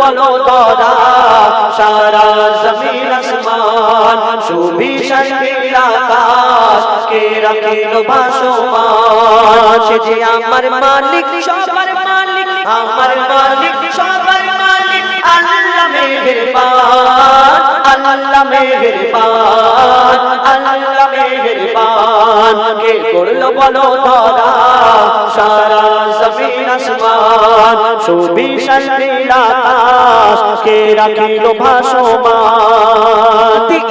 বলো ধরা সারা জমিন আসমান সুবিশাল আমার মালিক, সবার মালিক, আমার মালিক, সবার মালিক, আল্লাহ মেহেরবান। আল্লাহ মেহেরবান আল্লাহ মেহেরবান। কে করল বলো ধরা সারা জমিন আসমান সুবিশাল নীল কে রাখিল ভাসমান? দিক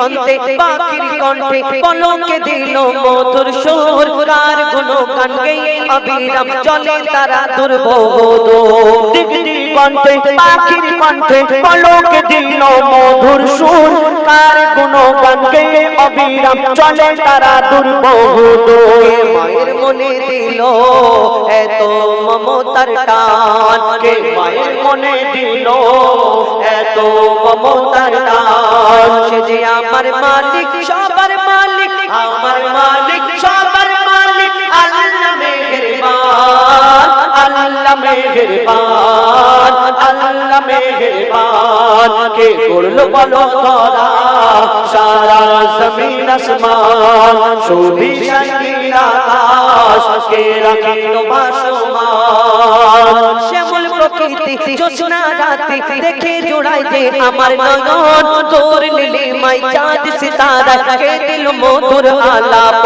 দিগন্তে পাখির কণ্ঠে পলকে দিল মধুর সুর। কার গুণ গেয়ে অবিরাম চলে তারা দুর্বোধ। দিগন্তে পাখির কণ্ঠে পলকে দিল মধুর সুর। কার গুণ গেয়ে অবিরাম চলে তারা দুর্বোধ। মায়ের মনে দিল এত মমতার টান। কে মায়ের মনে দিল এত মমতার টান। সে যে আমার মালিক সবার মালিক আমার মালিক সবার মালিক আল্লাহ মেহেরবান আল্লাহ মেহেরবান আল্লাহ মেহেরবান। কে করল বলো ধরা সারা জমিন আসমান সুবিশাল নীল আকাশ কে রাখিল ভাসমান প্রকৃতি জোছনা রাতে দেখে জোড়াই যে আমার নয়ন তোর নীলে মাই চাঁদ সিতারা কে দিল মধুর আলাপ।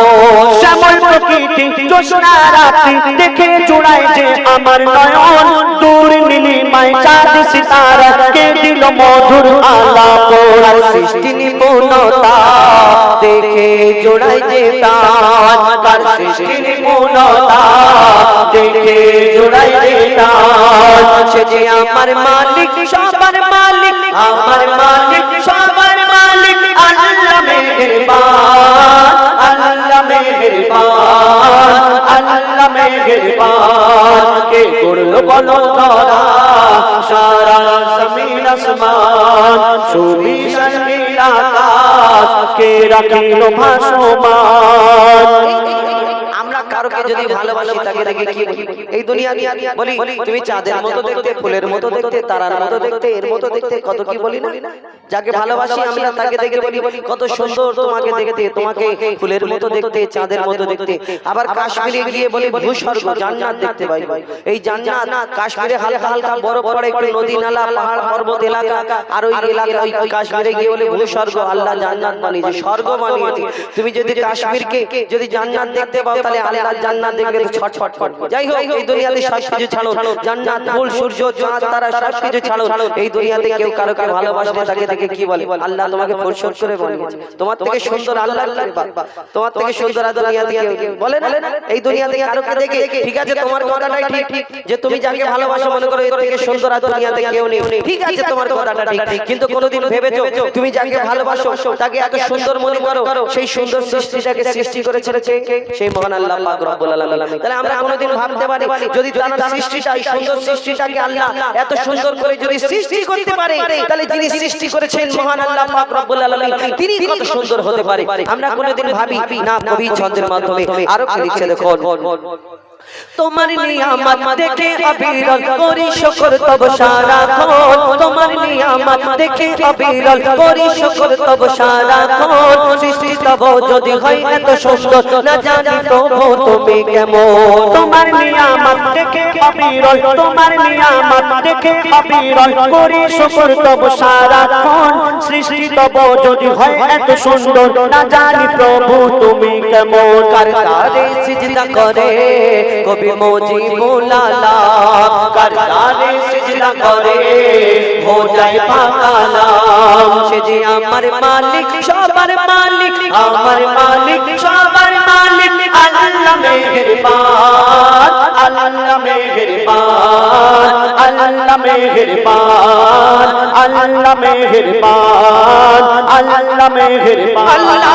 শ্যামল প্রকৃতি জোসনা রাত্রি দেখে জোড়ায় যে আমার নয়ন তোর দূর নীলিমায় চাঁদ সিতারা কে দিল মধুর আলাপ। সৃষ্টি নিপুণতা দেখে জোড়াই যে তান তার সৃষ্টি নিপুণতা দেখে জোড়াই যে তান সে যে আমার মালিক, সবার মালিক, আমার মালিক, সবার মালিক, আল্লাহ মেহেরবান আল্লাহ মেহেরবান আল্লাহ মেহেরবান, কে করল বলো ধরা সারা জমিন আসমান সুবিশাল নীল কে রাখিল ভাসমান? কারোকে যদি ভালোবাসি তাকে তাকে কি এই দুনিয়া বলি? তুমি চাঁদের মতো দেখতে ফুলের মতো দেখতে তারার মতো দেখতে এর মতো দেখতে কত কি বলি না? যাকে ভালোবাসি আমরা তাকে দেখে বলি কত সুন্দর তোমাকে দেখতে তোমাকে ফুলের মতো দেখতে চাঁদের মতো দেখতে আবার কাশ্মীরে গিয়ে বলি ভূস্বর্গ জান্নাত দেখতে পাই। এই জান্নাত কাশ্মীরে হালকা হালকা বরফ পড়ে একটু নদী নালা পাহাড় পর্বত এলাকা আর ওই এলাকা ওই কাশ্মীরে গিয়ে বলে ভূস্বর্গ আল্লাহ জান্নাত বানিয়েছে স্বর্গ বানিয়েছে তুমি যদি কাশ্মীরকে যদি জান্নাত দেখতে পাও তাহলে আল্লাহ জান্নাত দেখলে তো ছটফট যাই হোক এই দুনিয়াতে সব কিছু ছাড়ো। জান্নাত ফুল সূর্য চাঁদ তারা সব কিছু ছাড়ো। এই দুনিয়াতে কেউ কারোকে ভালোবাসলে তাকে তাকে কি বলে? আল্লাহ তোমাকে ফুরসত করে বানিয়েছে তোমার থেকে সুন্দর আল্লাহ তোমার থেকে সুন্দর দুনিয়াতে বলে না? এই দুনিয়াতে কারোকে দেখে ঠিক আছে তোমার কথাটাই ঠিক যে তুমি যাকে ভালোবাসো মনে করো এর থেকে সুন্দর আর দুনিয়াতে কেউ নেই। ঠিক আছে তোমার কথাটা ঠিক। কিন্তু কোনোদিন ভেবেছো তুমি যাকে ভালোবাসো তাকে এত সুন্দর মনে করো সেই সুন্দর সৃষ্টিটাকে সৃষ্টি করেছে কে সেই মহান আল্লাহ পাক রব্বুল আলামিন। তাহলে আমরা কোনোদিন ভাবতে পারি যদি তার সৃষ্টিটা এই সুন্দর সৃষ্টিটাকে আল্লাহ এত সুন্দর করে যদি সৃষ্টি করতে পারে তাহলে যিনি সৃষ্টি করেছেন মহান আল্লাহ পাক রব্বুল আলামিন তিনি কত সুন্দর হতে পারে। আমরা কোনোদিন ভাবি না কবি ছন্দের মাধ্যমে আরও কি লিখছে তোমার নিয়ামত দেখে অবিরল করি শুকর তব সারাক্ষণ তোমার নিয়ামত দেখে অবিরল করি শুকর তব সারাক্ষণ সৃষ্টি তব যদি হয় এত সুন্দর। না জানি তবু তুমি কেমন। তোমার নিয়ামত দেখে অবিরল। তোমার নিয়ামত দেখে অবিরল করি শুকর তব সারাক্ষণ সৃষ্টি তব যদি হয় এত সুন্দর। না জানি প্রভু তুমি কেমন। কার কারে সিজদা করে? কবি মুজিবুল্লাহ কার কারে সিজদা করে, হো যায় পাকালাম। সে যে আমার মালিক, সবার মালিক, আমার মালিক, সবার মালিক, আল্লাহ মেহেরবান আল্লাহ মেহেরবান আল্লাহ মেহেরবান আল্লাহ মেহেরবান আল্লাহ মেহেরবান। আল্লাহ